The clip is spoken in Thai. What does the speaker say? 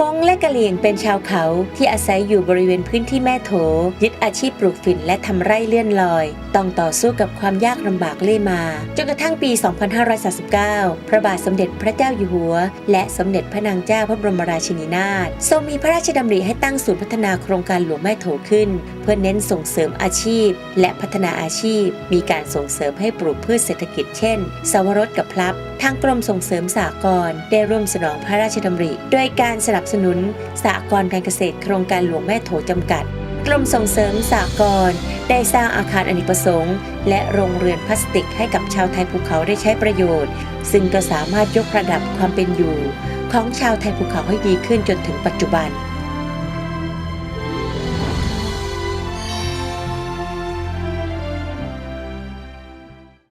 มงและกะเหลี่ยงเป็นชาวเขาที่อาศัยอยู่บริเวณพื้นที่แม่โถ ยึดอาชีพปลูกฝิ่นและทำไร่เลื่อนลอย ต้องต่อสู้กับความยากลำบากเรื่อยมา จนกระทั่งปี 2539 พระบาทสมเด็จพระเจ้าอยู่หัว และสมเด็จพระนางเจ้าพระบรมราชินีนาถทรงมีพระราชดำริให้ตั้งศูนย์พัฒนาโครงการหลวงแม่โถขึ้น เพื่อเน้นส่งเสริมอาชีพ และพัฒนาอาชีพ มีการส่งเสริมให้ปลูกพืชเศรษฐกิจเช่น สวรสกับพลับ ทางกรมส่งเสริมสหกรณ์ได้ร่วมสนองพระราชดำริ โดยการสนับสนุนสหกรณ์การเกษตรโครงการหลวงแม่โถจำกัด กรมส่งเสริมสหกรณ์ได้สร้างอาคารอเนกประสงค์ และโรงเรือนพลาสติกให้กับชาวไทยภูเขาได้ใช้ประโยชน์ ซึ่งก็สามารถยกระดับความเป็นอยู่ ของชาวไทยภูเขาให้ดีขึ้นจนถึงปัจจุบัน